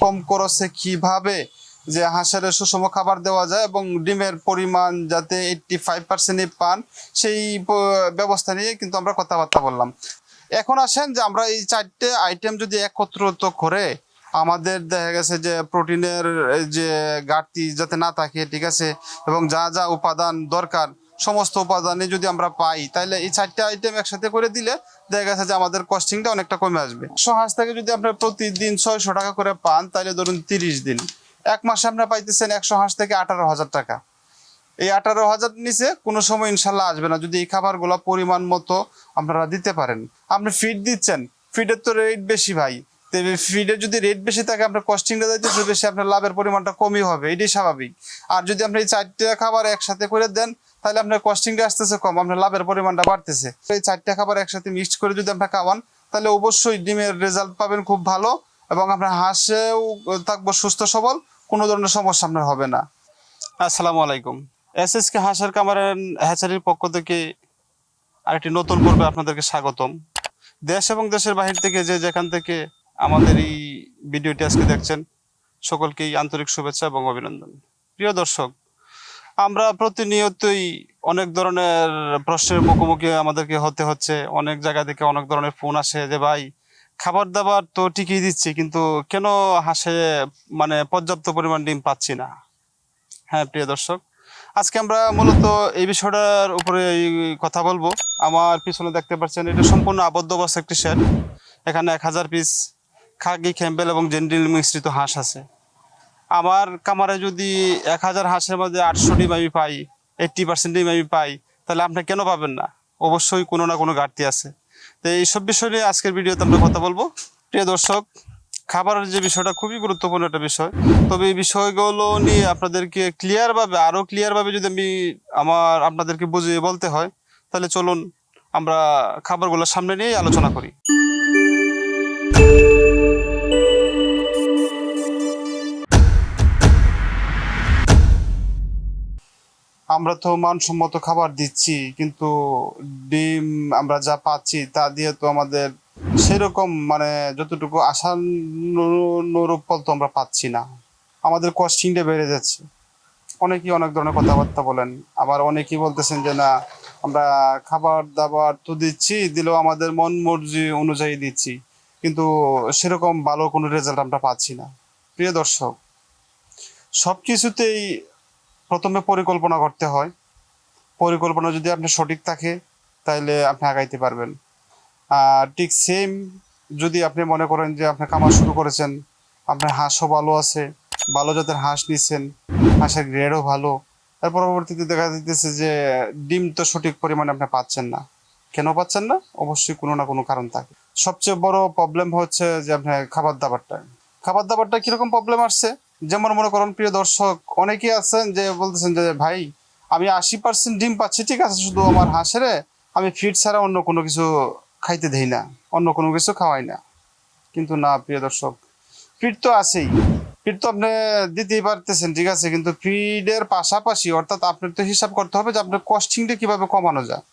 কম খরচে কীভাবে? যে হাঁসের সুষম খাবার দেওয়া যায় এবং ডিমের পরিমাণ যাতে এইটটি ফাইভ পার্সেন্টই পান, সেই ব্যবস্থা নিয়ে কিন্তু আমরা কথাবার্তা বললাম। এখন আসেন যে আমরা এই চারটে আইটেম যদি একত্রিত করে আমাদের দেখা গেছে যে প্রোটিনের যে ঘাটতি যাতে না থাকে, ঠিক আছে? এবং যা যা উপাদান দরকার সমস্ত উপাদানই যদি আমরা পাই তাহলে এই চারটে আইটেম একসাথে করে দিলে দেখা গেছে যে আমাদের কস্টিংটা অনেকটা কমে আসবে। হাঁস থেকে যদি আপনার প্রতিদিন ছয়শো টাকা করে পান তাহলে ধরুন তিরিশ দিন। এক মাসে আপনার পাইতেছেন একশো হাঁস থেকে আঠারো হাজার টাকা। এই আঠারো হাজার নিচে কোনো সময় ইনশাল্লাহ আসবে না, যদি এই খাবারগুলো পরিমাণ মতো আপনারা দিতে পারেন। আপনি ফিড দিচ্ছেন ফিডের তো রেট বেশি ভাই। তো ফিডের যদি রেট বেশি থাকে, আপনার কস্টিংটা দিতেছে বেশি আপনার লাভের পরিমাণটা কমই হবে, এটাই স্বাভাবিক। আর যদি আপনি এই চারটে খাবার একসাথে করে দেন তাহলে আপনার কস্টিংটা আসতেছে কম, আপনার লাভের পরিমাণটা বাড়তেছে। এই চারটে খাবার একসাথে মিক্সড করে যদি আপনার খাওয়ান, তাহলে অবশ্যই ডিমের রেজাল্ট পাবেন খুব ভালো এবং আপনার হাঁসেও থাকব সুস্থ সবল, কোনো ধরনের সমস্যা আপনার হবে না। আসসালামু আলাইকুম। এস এস কে হাঁসের কামারের হ্যাচারির পক্ষ থেকে আরেকটি নতুন পর্বে আপনাদেরকে স্বাগতম। দেশ এবং দেশের বাহির থেকে যে যেখান থেকে আমাদের এই ভিডিওটি আজকে দেখছেন, সকলকেই আন্তরিক শুভেচ্ছা এবং অভিনন্দন। প্রিয় দর্শক আমরা প্রতিনিয়তই অনেক ধরনের প্রশ্নের মুখোমুখি আমাদেরকে হতে হচ্ছে। অনেক জায়গা থেকে অনেক ধরনের ফোন আসে যে, ভাই খাবার দাবার তো ঠিকই দিচ্ছি, কিন্তু কেন হাঁসে মানে পর্যাপ্ত পরিমাণ ডিম পাচ্ছি না? হ্যাঁ প্রিয় দর্শক, আজকে আমরা মূলত এই বিষয়টার উপরে কথা বলব। আমার পিছনে দেখতে পাচ্ছেন, এটা সম্পূর্ণ আবদ্ধ অবস্থা একটি শেড এখানে এক হাজার পিস খাগি, ক্যাম্বেল এবং জেন্ডিল মিশ্রিত হাঁস আছে। আমার কামারে যদি এক হাজার হাঁসের মধ্যে আটশো ডিম আমি পাই এইট্টি পার্সেন্ট ডিম আমি পাই, তাহলে আপনি কেন পাবেন না? অবশ্যই কোনো না কোনো ঘাটতি আছে। তো এইসব বিষয় নিয়ে আজকের ভিডিওতে আমরা কথা বলব। প্রিয় দর্শক, খাবারের যে বিষয়টা খুবই গুরুত্বপূর্ণ একটা বিষয়। তবে এই বিষয়গুলো নিয়ে আপনাদেরকে ক্লিয়ারভাবে আরও ক্লিয়ারভাবে যদি আমি আমার আপনাদেরকে বুঝিয়ে বলতে হয়, তাহলে চলুন আমরা খাবারগুলো সামনে নিয়ে আলোচনা করি। আমরা তো মানসম্মত খাবার দিচ্ছি, কিন্তু ডিম আমরা যা পাচ্ছি তা দিয়ে তো আমাদের সেরকম মানে যতটুকু আশানুরূপ ফল তো আমরা পাচ্ছি না। আমাদের কস্টিংটা বেড়ে যাচ্ছে। অনেকেই অনেক ধরনের কথাবার্তা বলেন, আবার অনেকেই বলতেছেন যে না, আমরা খাবার দাবার তো দিচ্ছি, দিলেও আমাদের মন মর্জি অনুযায়ী দিচ্ছি, কিন্তু সেরকম ভালো কোনো রেজাল্ট আমরা পাচ্ছি না। প্রিয় দর্শক সব কিছুতেই প্রথমে পরিকল্পনা করতে হয়। পরিকল্পনা যদি আপনার সঠিক থাকে তাহলে আপনি আগাইতে পারবেন। আর ঠিক সেম যদি আপনি মনে করেন যে আপনি কামার শুরু করেছেন, আপনার হাঁসও ভালো আছে, ভালো জাতের হাঁস নিচ্ছেন হাঁসের গ্রেডও ভালো তার পরবর্তীতে দেখা দিতেছে যে ডিম তো সঠিক পরিমাণে আপনি পাচ্ছেন না। কেন পাচ্ছেন না? অবশ্যই কোনো না কোনো কারণ থাকে। সবচেয়ে বড় প্রবলেম হচ্ছে যে আপনার খাবার দাবারটা খাবার দাবারটা কীরকম প্রবলেম আসছে? যেমন মনে করেন, প্রিয় দর্শক, অনেকেই আছেন যে বলতেছেন যে, ভাই, আমি আশি পার্সেন্ট ডিম পাচ্ছি, ঠিক আছে, শুধু আমার হাঁসেরে, আমি ফিড ছাড়া অন্য কোনো কিছু খাইতে দেই না, অন্য কোনো কিছু খাওয়াই না। কিন্তু না, প্রিয় দর্শক ফিড তো আছেই। ফিড তো আপনি দিতেই পারতেছেন, ঠিক আছে, কিন্তু ফিডের পাশাপাশি, অর্থাৎ আপনার তো হিসাব করতে হবে যে, আপনার কস্টিংটা কীভাবে কমানো যায়।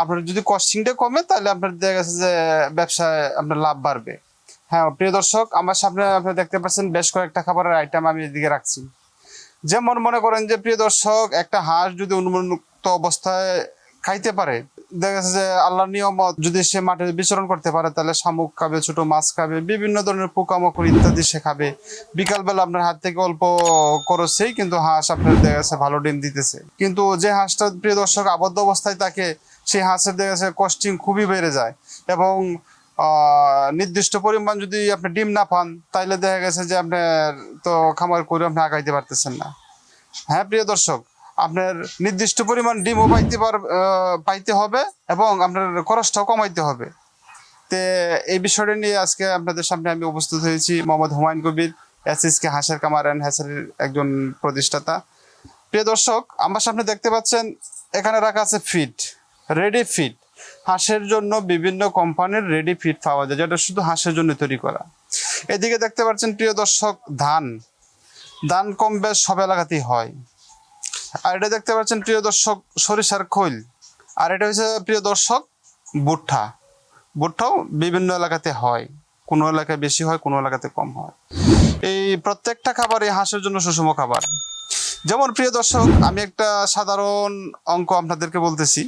আপনার যদি কস্টিংটা কমে, তাহলে আপনার দেখা গেছে যে, ব্যবসায় আপনার লাভ বাড়বে। হ্যাঁ প্রিয় দর্শক, আমার সামনে আপনি দেখতে পাচ্ছেন বেশ কয়েকটা খাবারের আইটেম আমি এদিকে রাখছি। যেমন মনে করেন যে, প্রিয় দর্শক, একটা হাঁস যদি উন্মুক্ত অবস্থায় খাইতে পারে, দেখা যাচ্ছে যে আল্লাহর নিয়মত যদি সে মাঠে বিচরণ করতে পারে, তাহলে শামুক খাবে, ছোট মাছ খাবে, বিভিন্ন ধরনের পোকামাকড় ইত্যাদি সে খাবে। বিকালবেলা আপনার হাত থেকে অল্প খরচেই কিন্তু হাঁস আপনার দেখা যাচ্ছে ভালো ডিম দিতেছে। কিন্তু যে হাঁসটা, প্রিয় দর্শক, আবদ্ধ অবস্থায় থাকে, সেই হাঁসের দেখা যাচ্ছে কস্টিং খুবই বেড়ে যায় এবং নির্দিষ্ট পরিমাণ যদি আপনি ডিম না পান, তাইলে দেখা গেছে যে আপনার তো খামার করে আপনি আগাইতে পারতেছেন না। হ্যাঁ প্রিয় দর্শক, আপনার নির্দিষ্ট পরিমাণ ডিমও পাইতে পার পাইতে হবে এবং আপনার খরচটাও কমাইতে হবে। তে এই বিষয়টা নিয়ে আজকে আপনাদের সামনে আমি উপস্থিত হয়েছি মোহাম্মদ হুমায়ুন কবির, এসএসকে হাঁসের কামার অ্যান্ড হ্যাসারির একজন প্রতিষ্ঠাতা। প্রিয় দর্শক, আমার সামনে দেখতে পাচ্ছেন, এখানে রাখা আছে ফিড, রেডি ফিড। হাঁসের জন্য বিভিন্ন কোম্পানির রেডি ফিড পাওয়া যায়, যেটা শুধু হাঁসের জন্য তৈরি করা। এদিকে দেখতে পাচ্ছেন, প্রিয় দর্শক, ধান। ধান কম বেশ সব এলাকাতেই হয়। আর এটা দেখতে পাচ্ছেন, প্রিয় দর্শক, সরিষার খৈল। আর এটা হচ্ছে, প্রিয় দর্শক, ভুট্টা। ভুট্টাও বিভিন্ন এলাকাতে হয়। কোনো এলাকায় বেশি হয়, কোনো এলাকাতে কম হয়। এই প্রত্যেকটা খাবারই হাঁসের জন্য সুষম খাবার। যেমন, প্রিয় দর্শক, আমি একটা সাধারণ অঙ্ক আপনাদেরকে বলতেছি।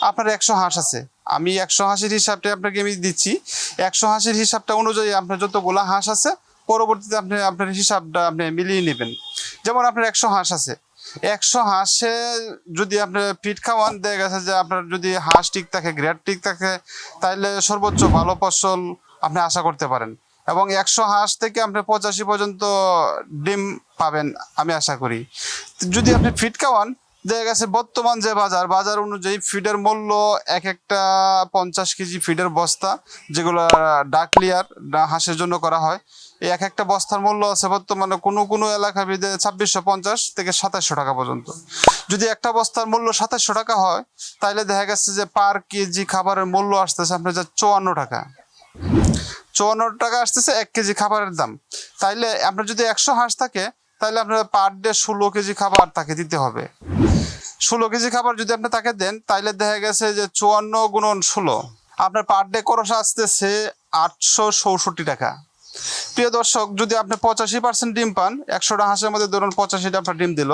আপনার একশো হাঁস আছে। আমি একশো হাঁসের হিসাবটা আপনাকে আমি দিচ্ছি। একশো হাঁসের হিসাবটা অনুযায়ী আপনার যতগুলো হাঁস আছে, পরবর্তীতে আপনি, আপনার হিসাবটা আপনি মিলিয়ে নেবেন। যেমন আপনার একশো হাঁস আছে। একশো হাঁসে যদি আপনি ফিট খাওয়ান, দেখা গেছে যে আপনার যদি হাঁস ঠিক থাকে গ্রেড ঠিক থাকে তাহলে সর্বোচ্চ ভালো ফসল আপনি আশা করতে পারেন। এবং একশো হাঁস থেকে আপনি পঁচাশি পর্যন্ত ডিম পাবেন, আমি আশা করি। যদি আপনি ফিট খাওয়ান দেখা গেছে বর্তমান যে বাজার বাজার অনুযায়ী ফিডের মূল্য এক একটা পঞ্চাশ কেজি ফিডের বস্তা, যেগুলো ডাকলিয়ার হাঁসের জন্য করা হয়। এই এক একটা বস্তার মূল্য আছে বর্তমানে কোনো কোনো এলাকা ভেদে ছাব্বিশশো পঞ্চাশ থেকে সাতাশশো টাকা পর্যন্ত। যদি একটা বস্তার মূল্য সাতাশশো টাকা হয় তাহলে দেখা গেছে যে পার কেজি খাবারের মূল্য আসতেছে আপনার যা চুয়ান্ন টাকা। চুয়ান্ন টাকা আসতেছে এক কেজি খাবারের দাম। তাইলে আপনার যদি একশো হাঁস থাকে তাহলে আপনার পার ডে ষোলো কেজি খাবার তাকে দিতে হবে। ষোলো কেজি খাবার যদি আপনি তাকে দেন, তাইলে দেখা গেছে যে চুয়ান্ন গুণন ষোলো। আপনার পার ডে খরচ আসতেছে আটশো চৌষট্টি টাকা। প্রিয় দর্শক, যদি আপনি পঁচাশি পার্সেন্ট ডিম পান, একশোটা হাঁসের মধ্যে ধরুন পঁচাশিটা আপনার ডিম দিল,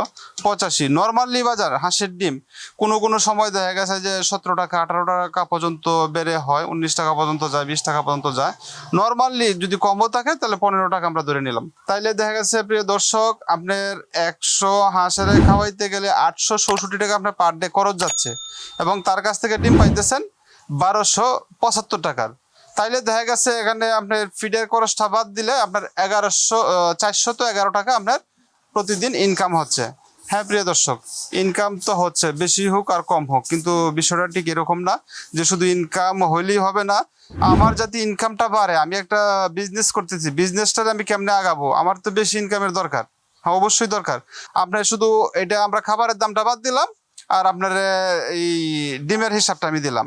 পঁচাশি। নর্মালি বাজার, হাঁসের ডিম, কোনো কোনো সময় দেখা গেছে যে সতেরো টাকা, আঠারো টাকা পর্যন্ত বেড়ে হয়, উনিশ টাকা পর্যন্ত যায়, বিশ টাকা পর্যন্ত যায়। নর্মালি যদি কমও থাকে, তাহলে পনেরো টাকা আমরা ধরে নিলাম। তাইলে দেখা গেছে, প্রিয় দর্শক, আপনার একশো হাঁসের খাওয়াইতে গেলে আটশো চৌষট্টি টাকা আপনার পার ডে খরচ যাচ্ছে। এবং তার কাছ থেকে ডিম পাইতেছেন বারোশো পঁচাত্তর টাকার। তাইলে দেখা গেছে এখানে আপনার ফিডের খরচটা বাদ দিলে আপনার এগারোশো চারশো তো এগারো টাকা আপনার প্রতিদিন ইনকাম হচ্ছে। হ্যাঁ প্রিয় দর্শক ইনকাম তো হচ্ছে, বেশি হোক আর কম হোক, কিন্তু বিষয়টা ঠিক এরকম না যে শুধু ইনকাম হইলেই হবে না, আমার যাতে ইনকামটা বাড়ে, আমি একটা বিজনেস করতেছি বিজনেসটা আমি কেমনে আগাবো? আমার তো বেশি ইনকামের দরকার। হ্যাঁ অবশ্যই দরকার। আপনার শুধু এটা আমরা খাবারের দামটা বাদ দিলাম, আর আপনার, এই ডিমের হিসাবটা আমি দিলাম।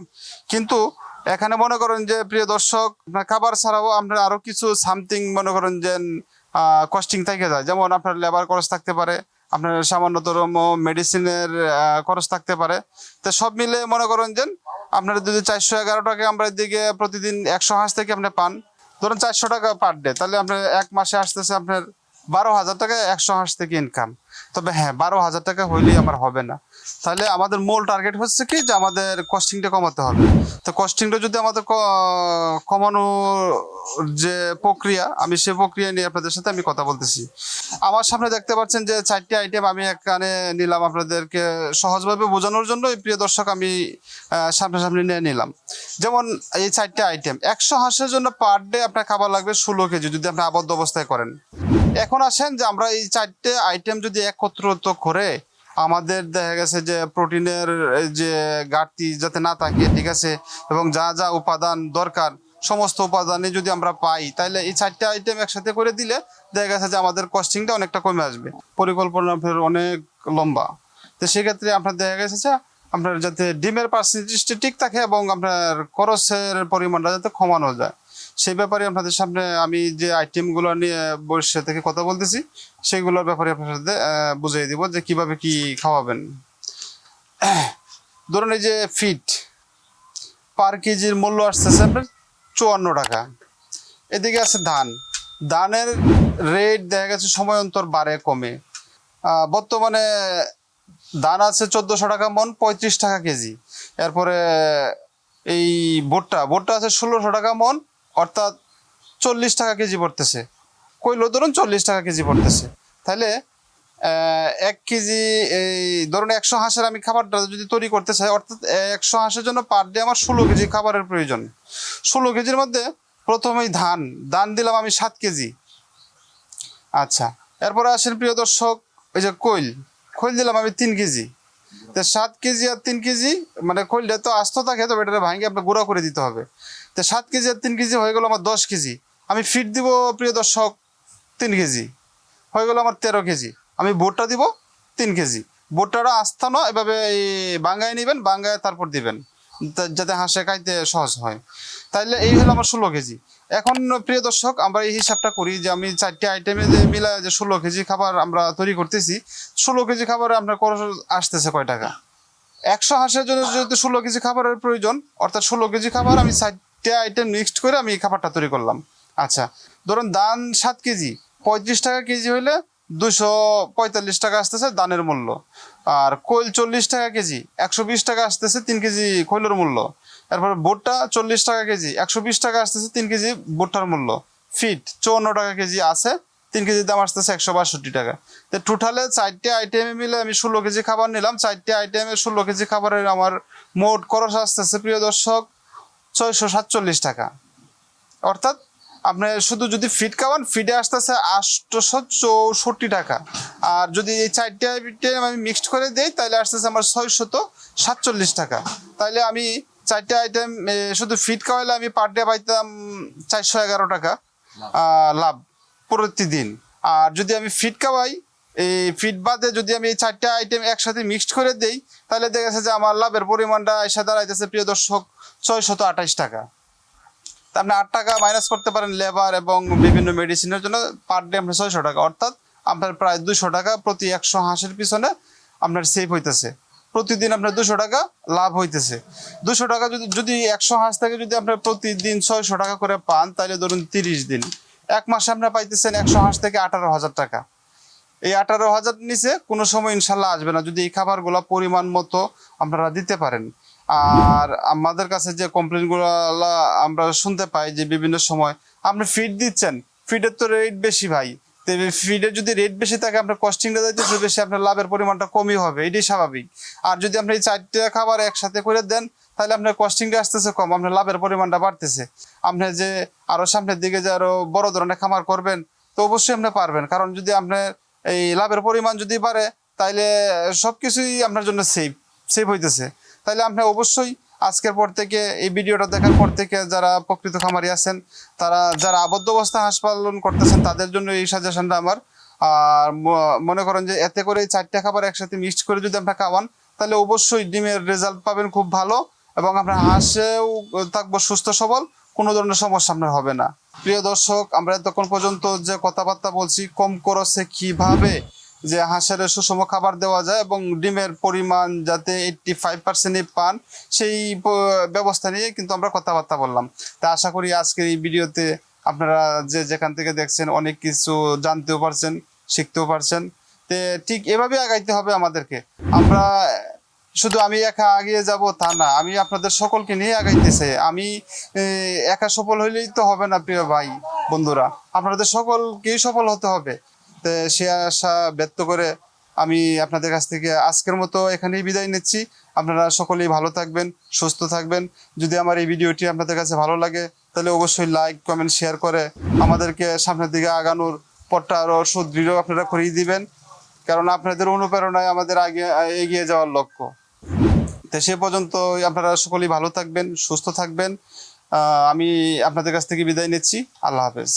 কিন্তু এখানে মনে করেন যে, প্রিয় দর্শক খাবার ছাড়াও আপনার আরও কিছু সামথিং মনে করেন যে কস্টিং থেকে যায়। যেমন আপনার লেবার খরচ থাকতে পারে, আপনার সামান্যতম মেডিসিনের খরচ থাকতে পারে। তো সব মিলে মনে করেন যে, আপনার যদি চারশো এগারো টাকা আমরা দিকে প্রতিদিন একশো হাঁস থেকে আপনি পান, ধরুন চারশো টাকা পার ডে তাহলে আপনার এক মাসে আসতেছে আপনার বারো হাজার টাকা একশো হাঁস থেকে ইনকাম তবে হ্যাঁ বারো হাজার টাকা হইলেই আমার হবে না। তাহলে আমাদের মূল টার্গেট হচ্ছে কি যে আমাদের কস্টিংটা কমাতে হবে। তো কস্টিংটা যদি আমাদের কমানোর যে প্রক্রিয়া, আমি সে প্রক্রিয়া নিয়ে আপনাদের সাথে আমি কথা বলতেছি। আমার সামনে দেখতে পাচ্ছেন যে চারটি আইটেম আমি এখানে নিলাম আপনাদেরকে সহজভাবে বোঝানোর জন্য প্রিয় দর্শক, আমি সামনাসামনি নিয়ে নিলাম। যেমন এই চারটে আইটেম একশো হাঁসের জন্য পার ডে আপনার খাবার লাগবে ষোলো কেজি, যদি আপনি আবদ্ধ অবস্থায় করেন। এখন আসেন যে আমরা এই চারটে আইটেম যদি একত্রিত করে আমাদের দেখা গেছে যে প্রোটিনের যে ঘাটতি যাতে না থাকে, ঠিক আছে? এবং যা যা উপাদান দরকার, সমস্ত উপাদানই যদি আমরা পাই তাহলে এই চারটে আইটেম একসাথে করে দিলে দেখা গেছে যে আমাদের কস্টিংটা অনেকটা কমে আসবে। পরিকল্পনা অনেক লম্বা। তো সেক্ষেত্রে আপনার দেখা গেছে যে আপনার যাতে ডিমের পার্সেন্টেজটা ঠিক থাকে এবং আপনার খরচের পরিমাণটা যাতে কমানো যায়। সেই ব্যাপারে আপনাদের সামনে আমি যে আইটেমগুলো নিয়ে বসে থেকে কথা বলতেছি, সেগুলোর ব্যাপারে আপনার সাথে বুঝিয়ে দিব যে কীভাবে কি খাওয়াবেন। ধরুন এই যে ফিট পার কেজির মূল্য আসতেছে আপনার চুয়ান্ন টাকা। এদিকে আছে ধান। ধানের রেট দেখা গেছে সময় অন্তর বাড়ে, কমে। বর্তমানে ধান আছে চোদ্দোশো টাকা মন, পঁয়ত্রিশ টাকা কেজি এরপরে এই ভুট্টা ভুট্টা আছে ষোলোশো টাকা মন অর্থাৎ চল্লিশ টাকা কেজি পড়তেছে। কইলো ধরুন চল্লিশ টাকা কেজি পড়তেছে। তাহলে এক কেজি এই, ধরুন একশো হাঁসের আমি খাবারটা যদি তৈরি করতে চাই, অর্থাৎ একশো হাঁসের জন্য পার ডে আমার ষোলো কেজি খাবারের প্রয়োজন। ষোলো কেজির মধ্যে প্রথমেই ধান ধান দিলাম আমি সাত কেজি। আচ্ছা এরপরে আসেন প্রিয় দর্শক, ওই যে কৈল খৈল দিলাম আমি তিন কেজি। তো সাত কেজি আর তিন কেজি মানে খৈলটা তো আস্ত থাকে তবে এটা ভাঙে আপনার গুঁড়া করে দিতে হবে। তো সাত কেজি আর তিন কেজি হয়ে গেলো আমার দশ কেজি। আমি ফিট দিব, প্রিয় দর্শক, তিন কেজি। হয়ে গেলো আমার তেরো কেজি। আমি বোটটা দিব, তিন কেজি। বোটটা আস্থানো এভাবে এই বাঙ্গায় নেবেন, বাঙ্গায় তারপর দিবেন। যাতে হাঁসে খাইতে সহজ হয়। তাইলে এই হলো আমার ষোলো কেজি। এখন, প্রিয় দর্শক, আমরা এই হিসাবটা করি যে আমি চারটে আইটেমে যে মিলায় যে ষোলো কেজি খাবার আমরা তৈরি করতেছি, ষোলো কেজি খাবারে আপনার খরচ আসতেছে কয় টাকা? একশো হাঁসের জন্য যেহেতু ষোলো কেজি খাবারের প্রয়োজন, অর্থাৎ ষোলো কেজি খাবার আমি চারটে আইটেম মিক্সড করে আমি এই খাবারটা তৈরি করলাম। আচ্ছা ধরুন দান সাত কেজি, পঁয়ত্রিশ টাকা কেজি হইলে দুশো পঁয়তাল্লিশ টাকা আসতেছে দানের মূল্য। আর কোয়েল চল্লিশ টাকা কেজি, একশো বিশ টাকা আসতেছে তিন কেজি খৈলের মূল্য। তারপরে ভুট্টা চল্লিশ টাকা কেজি, একশো বিশ টাকা আসতেছে তিন কেজি ভুট্টার মূল্য। ফিট চৌন্ন টাকা কেজি আছে, তিন কেজির দাম আসতেছে একশো বাষট্টি টাকা। তো টোটালে চারটে আইটেমে মিলে আমি ষোলো কেজি খাবার নিলাম। চারটে আইটেমে ষোলো কেজি খাবারের আমার মোট খরচ আসতেছে, প্রিয় দর্শক ছয়শো সাতচল্লিশ টাকা। অর্থাৎ আপনি শুধু যদি ফিট খাওয়ান ফিডে আসতেছে আটশোশো চৌষট্টি টাকা। আর যদি এই চারটে আইটেম আমি মিক্সড করে দিই তাহলে আসতেছে আমার ছয়শত সাতচল্লিশ টাকা। তাহলে আমি চারটে আইটেম শুধু ফিট খাওয়াইলে আমি পার ডে পাইতাম চারশো এগারো টাকা লাভ। প্রতিদিন। আর যদি আমি ফিট খাওয়াই এই ফিট বাদে যদি আমি এই চারটে আইটেম একসাথে মিক্সড করে দেই তাহলে দেখা যাচ্ছে যে আমার লাভের পরিমাণটা এসে দাঁড়াইতেছে প্রিয় দর্শক ছয়শত আঠাইশ টাকা। আপনি আট টাকা মাইনাস করতে পারেন লেবার এবং বিভিন্ন মেডিসিনের জন্য পার ডে আপনার ছয়শো টাকা। অর্থাৎ আপনার প্রায় দুশো টাকা প্রতি একশো হাঁসের পিছনে আপনার সেভ হইতেছে। প্রতিদিন আপনার দুশো টাকা লাভ হইতেছে। দুশো টাকা যদি যদি একশো হাঁস থেকে যদি আপনার প্রতিদিন ছয়শো টাকা করে পান, তাহলে ধরুন তিরিশ দিন। এক মাসে আপনার পাইতেছেন একশো হাঁস থেকে আঠারো হাজার টাকা। এই আঠারো হাজার নিচে কোনো সময় ইনশাল্লাহ আসবে না। যদি এই খাবারগুলো পরিমাণ মতো আপনারা দিতে পারেন। আর আমাদের কাছে যে কমপ্লেনগুলো আমরা শুনতে পাই যে বিভিন্ন সময়, আপনি ফিড দিচ্ছেন ফিডের তো রেট বেশি ভাই। ফিডের যদি রেট বেশি থাকে, আপনার কস্টিংটা যাইতেছে বেশি, আপনার লাভের পরিমাণটা কমই হবে, এটাই স্বাভাবিক। আর যদি আপনি চারটে খাবার একসাথে করে দেন, তাহলে আপনার কস্টিংটা আসতেছে কম, আপনার লাভের পরিমাণটা বাড়তেছে। আপনি যে আরও সামনের দিকে যে আরও বড় ধরনের খামার করবেন, তো অবশ্যই আপনি পারবেন। কারণ যদি আপনার এই লাভের পরিমাণ যদি বাড়ে, তাইলে সবকিছুই আপনার জন্য সেভ সেভ হইতেছে। তাহলে আপনি অবশ্যই আজকের পর থেকে, এই ভিডিওটা দেখার পর থেকে যারা প্রকৃত খামারি আছেন, তারা, যারা আবদ্ধ অবস্থা হাঁস পালন করতেছেন, তাদের জন্য এই সাজেশনটা আমার। আর মনে করেন যে এতে করে চারটে খাবার একসাথে মিক্সড করে যদি আপনার খাওয়ান, তাহলে অবশ্যই ডিমের রেজাল্ট পাবেন খুব ভালো এবং আপনার হাঁসেও থাকব সুস্থ, সবল, কোনো ধরনের সমস্যা আপনার হবে না। প্রিয় দর্শক, আমরা এতক্ষণ পর্যন্ত যে কথাবার্তা বলছি, কম খরচে কীভাবে? যে হাঁসের সুষম খাবার দেওয়া যায় এবং ডিমের পরিমাণ যাতে এইটটি ফাইভ পার্সেন্টই পান, সেই ব্যবস্থা নিয়ে কিন্তু আমরা কথাবার্তা বললাম। তা আশা করি আজকের এই ভিডিওতে আপনারা যে যেখান থেকে দেখছেন অনেক কিছু জানতেও পারছেন, শিখতেও পারছেন। তে ঠিক এভাবে আগাইতে হবে আমাদেরকে। আমরা শুধু আমি একা এগিয়ে যাব তা না, আমি আপনাদের সকলকে নিয়ে আগাইতেছে। আমি একা সফল হইলেই তো হবে না, প্রিয় ভাই, বন্ধুরা। আপনাদের সকলকেই সফল হতে হবে। সে আশা ব্যক্ত করে আমি আপনাদের কাছ থেকে আজকের মতো এখানেই বিদায় নিচ্ছি। আপনারা সকলেই ভালো থাকবেন, সুস্থ থাকবেন। যদি আমার এই ভিডিওটি আপনাদের কাছে ভালো লাগে, তাহলে অবশ্যই লাইক কমেন্ট শেয়ার করে আমাদেরকে সামনের দিকে আগানোর পথটা আরও সুদৃঢ় আপনারা করিয়ে দিবেন। কারণ আপনাদের অনুপ্রেরণায় আমাদের আগে, এগিয়ে যাওয়ার লক্ষ্য। তো সে পর্যন্ত আপনারা সকলেই ভালো থাকবেন, সুস্থ থাকবেন। আমি আপনাদের কাছ থেকে বিদায় নিচ্ছি। আল্লাহ হাফেজ।